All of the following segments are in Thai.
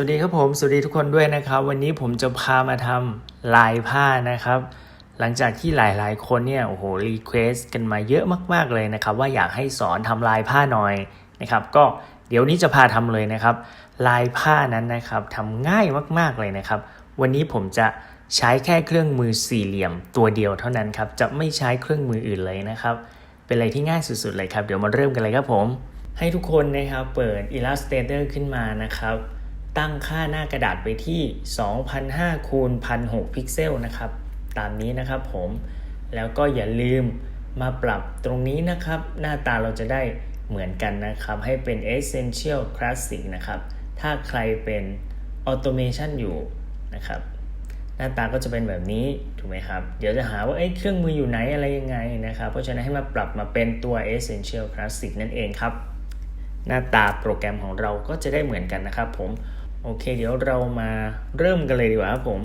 วัสดีครับผม สวัสดีทุกคนด้วยนะครับ วันนี้ผมจะพามาทำลายผ้านะครับ หลังจากที่หลายๆ คนเนี่ยโอ้โหรีเควสกันมาเยอะมาก ๆเลยนะครับ ว่าอยากให้สอนทำลายผ้าหน่อยนะครับ ก็เดี๋ยวนี้จะพาทำเลยนะครับ ลายผ้านั้นนะครับทำง่ายมากๆเลยนะครับ วันนี้ผมจะใช้แค่เครื่องมือสี่เหลี่ยมตัวเดียวเท่านั้นครับจะไม่ใช้เครื่องมืออื่นเลยนะครับ เป็นอะไรที่ง่ายสุดๆเลยครับเดี๋ยวมาเริ่มกันเลยครับผม ให้ทุกคนนะครับเปิด Illustrator ขึ้นมานะครับ ตั้งค่าหน้ากระดาษไปที่ 2,005คูณ1,006พิกเซลนะครับ ตามนี้นะครับผม แล้วก็อย่าลืมมาปรับตรงนี้นะครับ หน้าตาเราจะได้เหมือนกันนะครับ ให้เป็น Essential Classic นะครับ ถ้าใครเป็น Automation อยู่นะครับ หน้าตาก็จะเป็นแบบนี้ถูกไหมครับ เดี๋ยวจะหาว่าเอ้เครื่องมืออยู่ไหนอะไรยังไงนะครับ เพราะฉะนั้นให้มาปรับมาเป็นตัว Essential Classic นั่นเองครับ หน้าตาโปรแกรมของเราก็จะได้เหมือนกันนะครับผม โอเค เดี๋ยวเรามาเริ่มกันเลยดีกว่าครับผม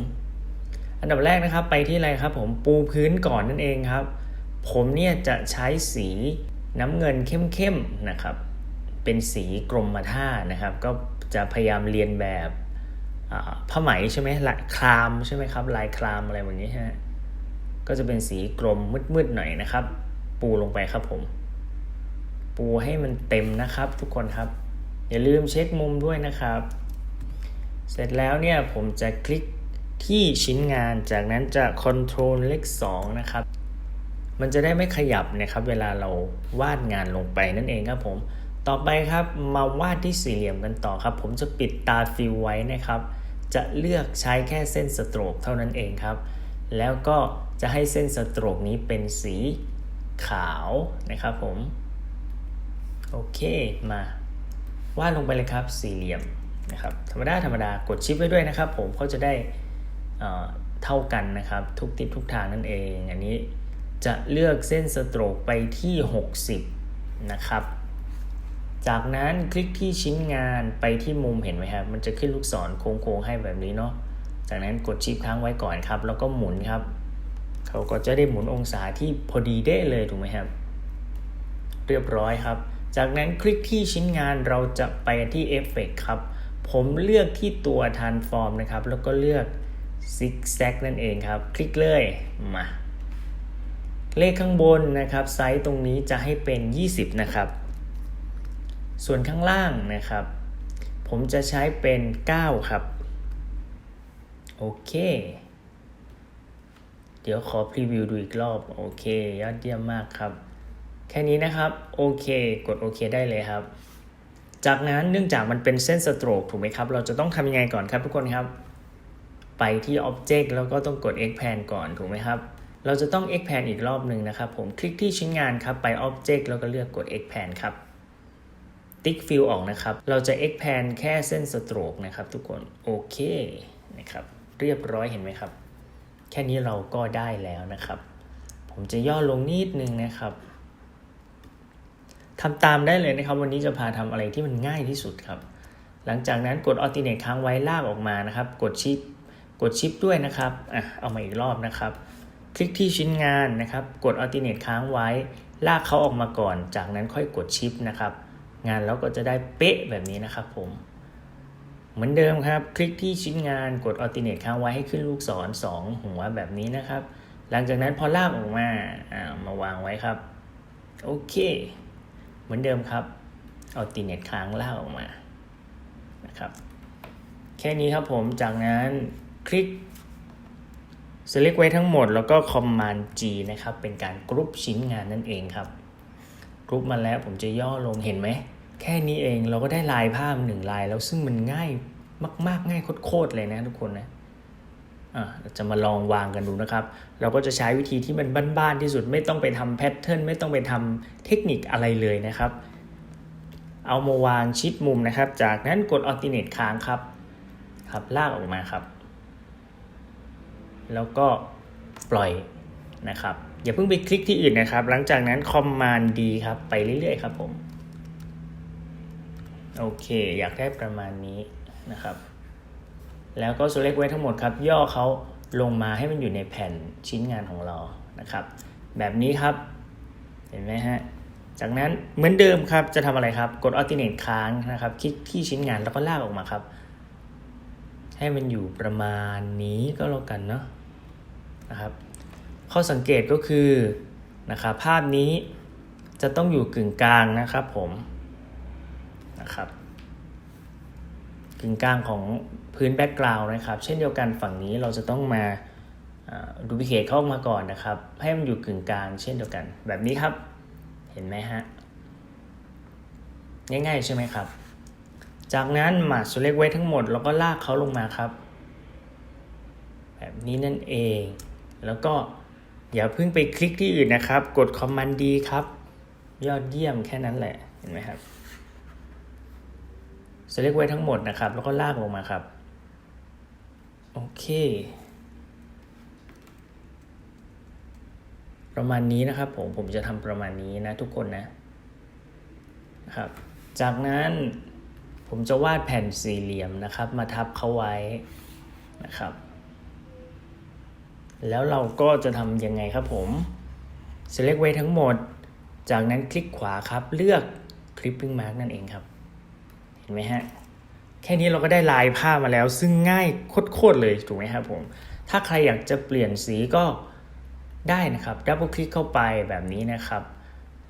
อันดับแรกนะครับไปที่อะไรครับผมปูพื้นก่อนนั่นเองครับ ผมเนี่ยจะใช้สีน้ำเงินเข้มๆนะครับ เป็นสีกรมท่านะครับ ก็จะพยายามเรียนแบบผ้าไหมใช่ไหมลายคลามใช่ไหมครับ ลายคลามอะไรแบบนี้ฮะก็จะเป็นสีกรมมืดๆหน่อยนะครับ ปูลงไปครับผม ปูให้มันเต็มนะครับทุกคนครับ อย่าลืมเช็คมุมด้วยนะครับ เสร็จแล้วเนี่ยผมจะคลิกที่ชิ้นงาน จากนั้นจะ Ctrl เลข2นะครับ มันจะได้ไม่ขยับนะครับเวลาเราวาดงานลงไปนั่นเองครับผม ต่อไปครับมาวาดที่สี่เหลี่ยมกันต่อครับ ผมจะปิดตาฟิลไว้นะครับ จะเลือกใช้แค่เส้นสโตรกเท่านั้นเองครับ แล้วก็จะให้เส้นสโตรกนี้เป็นสีขาวนะครับผม โอเคมาวาดลงไปเลยครับสี่เหลี่ยม นะครับธรรมดาธรรมดากดชิปไว้ด้วยนะครับ ผมเขาจะได้เท่ากันนะครับ ทุกทิศทุกทางนั่นเอง อันนี้จะเลือกเส้นสโตรกไปที่ 60 นะครับ จากนั้นคลิกที่ชิ้นงานไปที่มุมเห็นไหมครับ มันจะขึ้นลูกศรโค้งๆให้แบบนี้เนาะจากนั้นกดชิปค้างไว้ก่อนครับ แล้วก็หมุนครับเขาก็จะได้หมุนองศาที่พอดีได้เลยถูกไหมครับ เรียบร้อยครับ จากนั้นคลิกที่ชิ้นงานเราจะไปที่เอฟเฟกครับ ผมเลือกที่ตัว transform นะครับ แล้วก็เลือก zigzag นั่นเองครับ คลิกเลยมาเลขข้างบนนะครับ ไซส์ตรงนี้จะให้เป็น 20 นะครับ ส่วนข้างล่างนะครับ ผมจะใช้เป็น 9 ครับ โอเค เดี๋ยวขอพรีวิวดูอีกรอบ โอเค ยอดเยี่ยมมากครับ แค่นี้นะครับ โอเค กดโอเคได้เลยครับ จากนั้นเนื่องจากมันเป็นเส้นสโตรกถูกไหมครับ เราจะต้องทำยังไงก่อนครับทุกคนครับ ไปที่ Object แล้วก็ต้องกด Expand ก่อนถูกไหมครับ เราจะต้อง Expand อีกรอบหนึ่งนะครับ ผมคลิกที่ชิ้นงานครับไป Object แล้วก็เลือกกด Expand ครับ ติ๊กฟิลออกนะครับ เราจะ Expand แค่เส้นสโตรกนะครับ ทุกคนโอเคนะครับ เรียบร้อยเห็นไหมครับ แค่นี้เราก็ได้แล้วนะครับ ผมจะย่อลงนิดนึงนะครับ ทำตามได้เลยนะครับ วันนี้จะพาทำอะไรที่มันง่ายที่สุดครับ หลังจากนั้นกด Alternate ค้างไว้ลากออกมานะครับ กดชิปกดชิปด้วยนะครับอะเอามาอีกรอบนะครับ คลิกที่ชิ้นงานนะครับ กด Alternate ค้างไว้ ลากเขาออกมาก่อน จากนั้นค่อยกดชิปนะครับ งานเราก็จะได้เป๊ะแบบนี้นะครับผม เหมือนเดิมครับ คลิกที่ชิ้นงานกด Alternate ค้างไว้ให้ขึ้นลูกศร 2 หัวแบบนี้นะครับ หลังจากนั้นพอลากออกมาอ่ามาวางไว้ครับ โอเค มือนเดิมครับ เอาตีเน็ตค้างลากออกมานะครับ แค่นี้ครับผมจากนั้นคลิก select ไว้ทั้งหมดแล้วก็ command G นะครับ เป็นการกรุ๊ปชิ้นงานนั่นเองครับกรุ๊ปมาแล้วผมจะย่อลงเห็นไหม แค่นี้เองเราก็ได้ลายภาพหนึ่งลายแล้วซึ่งมันง่ายมาก ๆ ง่ายโคตร ๆ เลยนะทุกคนนะ จะมาลองวางกันดูนะครับ เราก็จะใช้วิธีที่มันบ้านๆที่สุดไม่ต้องไปทำแพทเทิร์นไม่ต้องไปทำเทคนิคอะไรเลยนะครับ เอามาวางชิดมุมนะครับ จากนั้นกด alternate ค้างครับครับลากออกมาครับ แล้วก็ปล่อยนะครับ อย่าเพิ่งไปคลิกที่อื่นนะครับ หลังจากนั้น command D ครับ ไปเรื่อยๆครับผม โอเค อยากได้ประมาณนี้นะครับ แล้วก็ select ไว้ทั้งหมดครับ ย่อเขาลงมาให้มันอยู่ในแผ่นชิ้นงานของเรานะครับ แบบนี้ครับ เห็นไหมฮะ จากนั้นเหมือนเดิมครับจะทำอะไรครับ กด alternate ค้างนะครับ คลิกที่ชิ้นงานแล้วก็ลากออกมาครับ ให้มันอยู่ประมาณนี้ก็แล้วกันเนาะนะครับข้อสังเกตก็คือนะครับภาพนี้จะต้องอยู่กึ่งกลางนะครับผมนะครับ กึ่งกลางของพื้นแบ็กกราวน์นะครับ เช่นเดียวกันฝั่งนี้เราจะต้องมาดูพิเคทเข้ามาก่อนนะครับ ให้มันอยู่กึ่งกลางเช่นเดียวกัน แบบนี้ครับเห็นไหมฮะง่ายๆใช่ไหมครับ จากนั้นหมาดสุเล็กไว้ทั้งหมด แล้วก็ลากเขาลงมาครับ แบบนี้นั่นเอง แล้วก็อย่าเพิ่งไปคลิกที่อื่นนะครับ กด Command D ครับ ยอดเยี่ยมแค่นั้นแหละ เห็นไหมครับ select ไว้ทั้งหมดนะครับ แล้วก็ลากลงมาครับ โอเค ประมาณนี้นะครับผม ผมจะทำประมาณนี้นะทุกคนนะนะครับ จากนั้นผมจะวาดแผ่นสี่เหลี่ยมนะครับ มาทับเขาไว้นะครับ แล้วเราก็จะทำยังไงครับผม select ไว้ทั้งหมด จากนั้นคลิกขวาครับ เลือก clipping mark นั่นเองครับ ห็นไหมฮะ แค่นี้เราก็ได้ลายผ้ามาแล้ว ซึ่งง่ายโคตรเลยถูกไหมครับผม ถ้าใครอยากจะเปลี่ยนสีก็ได้นะครับดับเบิลคลิกเข้าไปแบบนี้นะครับ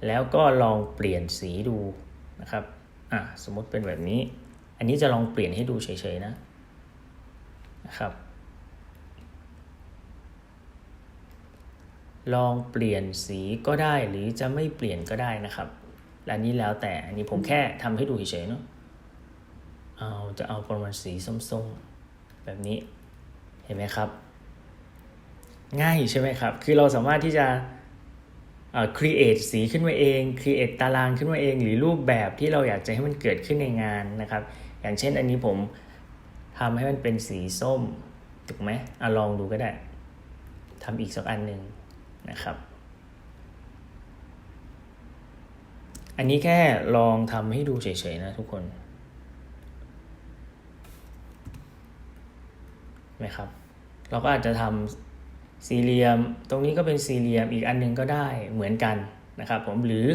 แล้วก็ลองเปลี่ยนสีดูนะครับอะสมมติเป็นแบบนี้ อันนี้จะลองเปลี่ยนให้ดูเฉยๆนะนะครับลองเปลี่ยนสีก็ได้หรือจะไม่เปลี่ยนก็ได้นะครับ และนี้แล้วแต่อันนี้ผมแค่ทำให้ดูเฉยๆเนาะ เอาจะเอาประมาณสีส้มๆ แบบนี้เห็นไหมครับ ง่ายใช่ไหมครับ คือเราสามารถที่จะ create สีขึ้นมาเอง create ตารางขึ้นมาเอง หรือรูปแบบที่เราอยากจะให้มันเกิดขึ้นในงานนะครับ อย่างเช่นอันนี้ผมทำให้มันเป็นสีส้มถูกไหมอลองดูก็ได้ทำอีกสักอันหนึ่งนะครับ อันนี้แค่ลองทำให้ดูเฉยๆนะทุกคน ไหมครับ เราก็อาจจะทำสี่เหลี่ยม ตรงนี้ก็เป็นสี่เหลี่ยมอีกอันนึงก็ได้เหมือนกันนะครับผมหรือ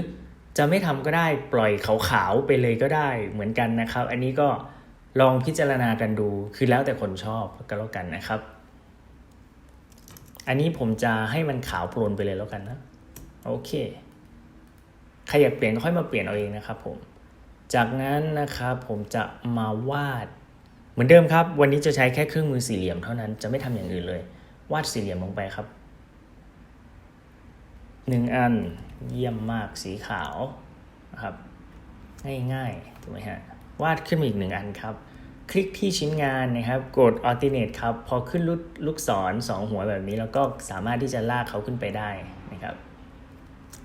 จะไม่ทำก็ได้ปล่อยขาวๆไปเลยก็ได้เหมือนกันนะครับ อันนี้ก็ลองพิจารณากันดูคือแล้วแต่คนชอบก็แล้วกันนะครับ อันนี้ผมจะให้มันขาวโปรนไปเลยแล้วกันนะโอเคใครอยากเปลี่ยนก็ค่อยมาเปลี่ยนเอาเองนะครับผมจากนั้นนะครับผมจะมาวาด เหมือนเดิมครับ วันนี้จะใช้แค่เครื่องมือสี่เหลี่ยมเท่านั้น จะไม่ทำอย่างอื่นเลย วาดสี่เหลี่ยมลงไปครับหนึ่งอันเยี่ยมมากสีขาวนะครับง่ายๆถูกไหมฮะวาดขึ้นมาอีกหนึ่งอันครับ คลิกที่ชิ้นงานนะครับ กด alternate ครับ พอขึ้นลูกลูกศรสองหัวแบบนี้แล้วก็สามารถที่จะลากเขาขึ้นไปได้นะครับ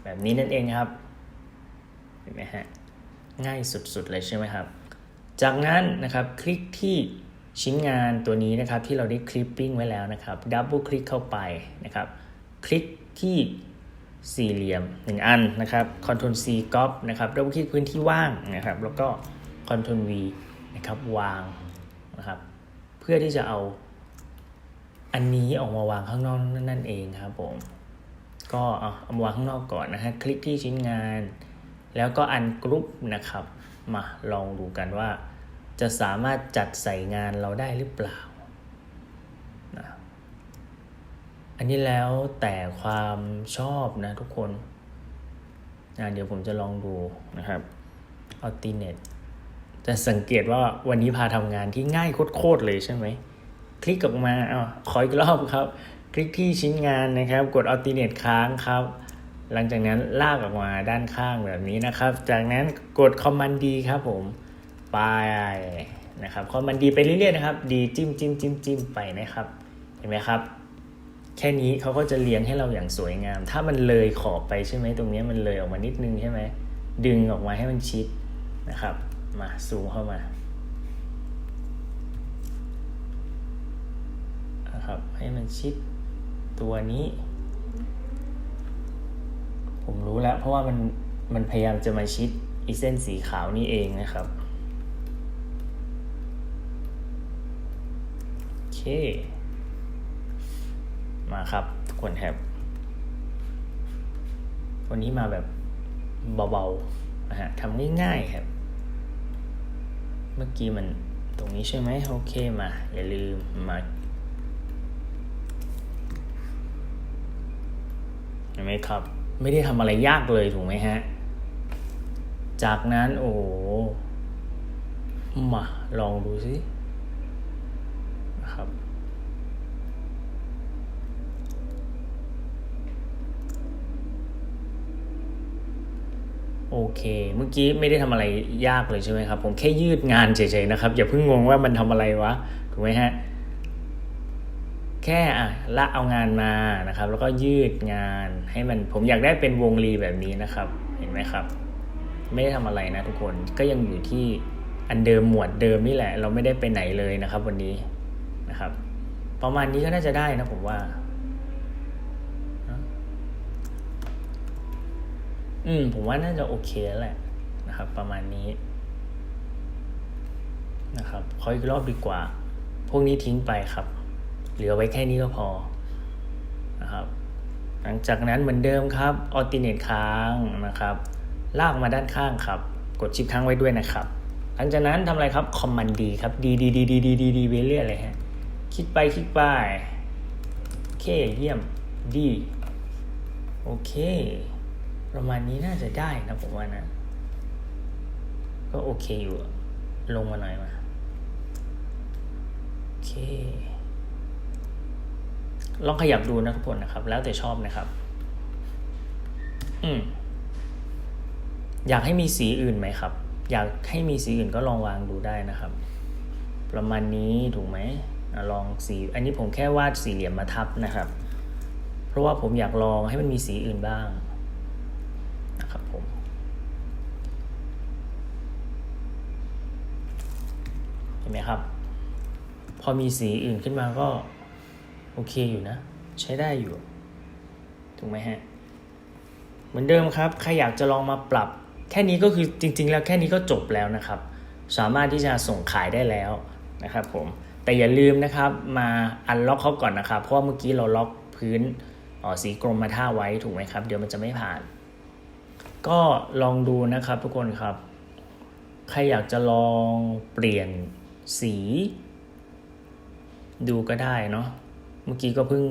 แบบนี้นั่นเองครับเห็นไหมฮะง่ายสุดๆเลยใช่ไหมครับ จากนั้นนะครับคลิกที่ชิ้นงานตัวนี้นะครับที่เราได้คลิปปิ้งไว้แล้วนะครับดับเบิลคลิกเข้าไปนะครับ คลิกที่สี่เหลี่ยม 1 อันนะครับ Ctrl C ก๊อปนะครับดับเบิลคลิกพื้นที่ว่างนะครับ แล้วก็ Ctrl V นะครับวางนะครับ เพื่อที่จะเอาอันนี้ออกมาวางข้างนอกนั่นเองครับผมก็เอามาวางข้างนอกก่อนนะฮะคลิกที่ชิ้นงาน แล้วก็อันกรุ๊ปนะครับ มาลองดูกันว่า จะสามารถจัดใส่งานเราได้หรือเปล่านะอันนี้แล้วแต่ความชอบนะทุกคนนะเดี๋ยวผมจะลองดูนะครับ Alternate จะสังเกตว่าวันนี้พาทำงานที่ง่ายโคตรเลยใช่ไหม คลิกออกมาอ้าวขออีกรอบครับ คลิกที่ชิ้นงานนะครับ กด Alternate ค้างครับ หลังจากนั้นลากออกมาด้านข้างแบบนี้นะครับ จากนั้นกด Command D ครับผม ไปนะครับ Command D ไปเรื่อยๆนะครับ D จิ้มจิ้มจิ้มจิ้มไปนะครับ เห็นไหมครับ แค่นี้เขาก็จะเลี้ยงให้เราอย่างสวยงาม ถ้ามันเลยขอบไปใช่ไหมตรงนี้มันเลยออกมานิดนึงใช่ไหมดึงออกมาให้มันชิดนะครับ มาซูมเข้ามานะครับให้มันชิดตัวนี้ ผมรู้แล้วเพราะว่ามันมันพยายามจะมาชิดอีเส้นสีขาวนี่เองนะครับ โอ เค มาครับ ทุกคนครับ วันนี้มาแบบเบาๆนะฮะทำง่ายๆครับ เมื่อกี้มันตรงนี้ใช่ไหมโอเคมา อย่าลืมมาเห็นไหมครับ ไม่ได้ทำอะไรยากเลยถูกไหมฮะ จากนั้นโอ้มาลองดูสินะครับ โอ เค เมื่อกี้ไม่ได้ทำอะไรยากเลยใช่ไหมครับ ผมแค่ยืดงานเฉยๆนะครับ อย่าเพิ่งงงว่ามันทำอะไรวะ ถูกไหมฮะ แค่อะละเอางานมานะครับ แล้วก็ยืดงานให้มัน ผมอยากได้เป็นวงรีแบบนี้นะครับ เห็นไหมครับ ไม่ได้ทำอะไรนะทุกคน ก็ยังอยู่ที่อันเดิมหมวดเดิมนี่แหละ เราไม่ได้ไปไหนเลยนะครับ วันนี้นะครับ ประมาณนี้ก็น่าจะได้นะผมว่า อืม ผมว่าน่าจะโอเคแล้วแหละนะครับ ประมาณนี้ นะครับขออีกรอบดีกว่า พวกนี้ทิ้งไปครับ เหลือไว้แค่นี้ก็พอนะครับ หลังจากนั้นเหมือนเดิมครับออติเนตค้างนะครับ ลากมาด้านข้างครับ กดชิปค้างไว้ด้วยนะครับ หลังจากนั้นทำอะไรครับคอมมานด์ดีครับดีดีดีดีดีดีดีไปเรื่อยเลยฮะคลิกไปคลิกไปโอเคเยี่ยมดีโอเค ประมาณนี้น่าจะได้นะผมว่านะ ก็โอเคอยู่ ลงมาหน่อยมา โอเค ลองขยับดูนะทุกคนนะครับ แล้วแต่ชอบนะครับ อืม อยากให้มีสีอื่นไหมครับ อยากให้มีสีอื่นก็ลองวางดูได้นะครับ ประมาณนี้ถูกไหมลองสี อันนี้ผมแค่วาดสี่เหลี่ยมมาทับนะครับ เพราะว่าผมอยากลองให้มันมีสีอื่นบ้าง นะครับผมเห็นไหมครับ พอมีสีอื่นขึ้นมาก็ โอเคอยู่นะ ใช้ได้อยู่ ถูกไหมฮะ เหมือนเดิมครับ ใครอยากจะลองมาปรับ แค่นี้ก็คือจริง ๆ แล้วแค่นี้ก็จบแล้วนะครับ สามารถที่จะส่งขายได้แล้วนะครับผมแต่อย่าลืมนะครับมาอันล็อกเขาก่อนนะครับ เพราะว่าเมื่อกี้เราล็อกพื้นออสีกรมมาท่าไว้ถูกไหมครับ เดี๋ยวมันจะไม่ผ่าน ก็ลองดูนะครับทุกคนครับ ใครอยากจะลองเปลี่ยนสี ดูก็ได้เนาะเมื่อกี้ก็เพิ่ง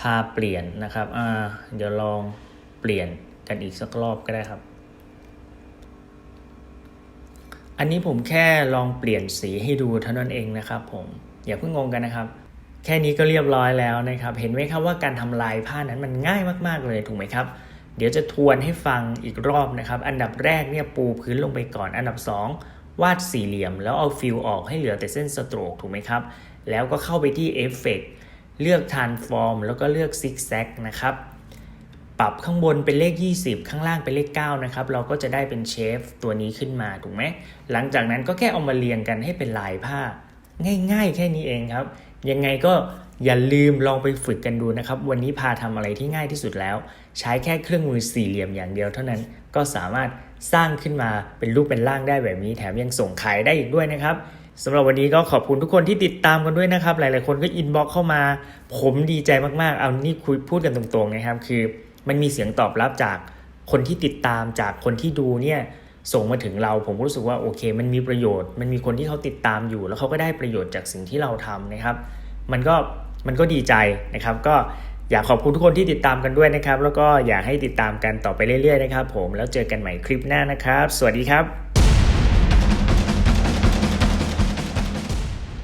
พาเปลี่ยนนะครับอ่าเดี๋ยวลองเปลี่ยนกันอีกสักรอบก็ได้ครับ อันนี้ผมแค่ลองเปลี่ยนสีให้ดูเท่านั้นเองนะครับผมอย่าเพิ่งงงกันนะครับ แค่นี้ก็เรียบร้อยแล้วนะครับ เห็นไหมครับว่าการทำลายผ้านั้นมันง่ายมาก ๆเลยถูกไหมครับ เดี๋ยวจะทวนให้ฟังอีกรอบนะครับ อันดับแรกเนี่ยปูพื้นลงไปก่อน อันดับ 2 วาดสี่เหลี่ยม แล้วเอาฟิลออกให้เหลือแต่เส้นสโตรกถูกไหมครับ แล้วก็เข้าไปที่เอฟเฟกเลือก transform แล้วก็เลือก zigzag นะครับ ปรับข้างบนเป็นเลข 20 ข้างล่างเป็นเลข 9 นะครับ เราก็จะได้เป็นเชฟตัวนี้ขึ้นมาถูกไหม หลังจากนั้นก็แค่เอามาเรียงกันให้เป็นลายผ้า ง่าย ๆ แค่นี้เองครับ ยังไงก็ อย่าลืมลองไปฝึกกันดูนะครับ วันนี้พาทำอะไรที่ง่ายที่สุดแล้ว ใช้แค่เครื่องมือสี่เหลี่ยมอย่างเดียวเท่านั้นก็สามารถสร้างขึ้นมาเป็นรูปเป็นร่างได้แบบนี้แถมยังส่งขายได้อีกด้วยนะครับสำหรับวันนี้ก็ขอบคุณทุกคนที่ติดตามกันด้วยนะครับ หลายๆคนก็อินบ็อกเข้ามา ผมดีใจมากๆ เอานี่คุยพูดกันตรงๆนะครับ คือ มันมีเสียงตอบรับจากคนที่ติดตามจากคนที่ดูเนี่ยส่งมาถึงเราผมก็รู้สึกว่าโอเค มันมีประโยชน์ มันมีคนที่เขาติดตามอยู่ แล้วเขาก็ได้ประโยชน์จากสิ่งที่เราทำนะครับ มันก็ มันก็ดีใจนะครับ ก็อยากขอบคุณทุกคนที่ติดตามกันด้วยนะครับ แล้วก็อยากให้ติดตามกันต่อไปเรื่อยๆนะครับ ผมแล้วเจอกันใหม่คลิปหน้านะครับ สวัสดีครับ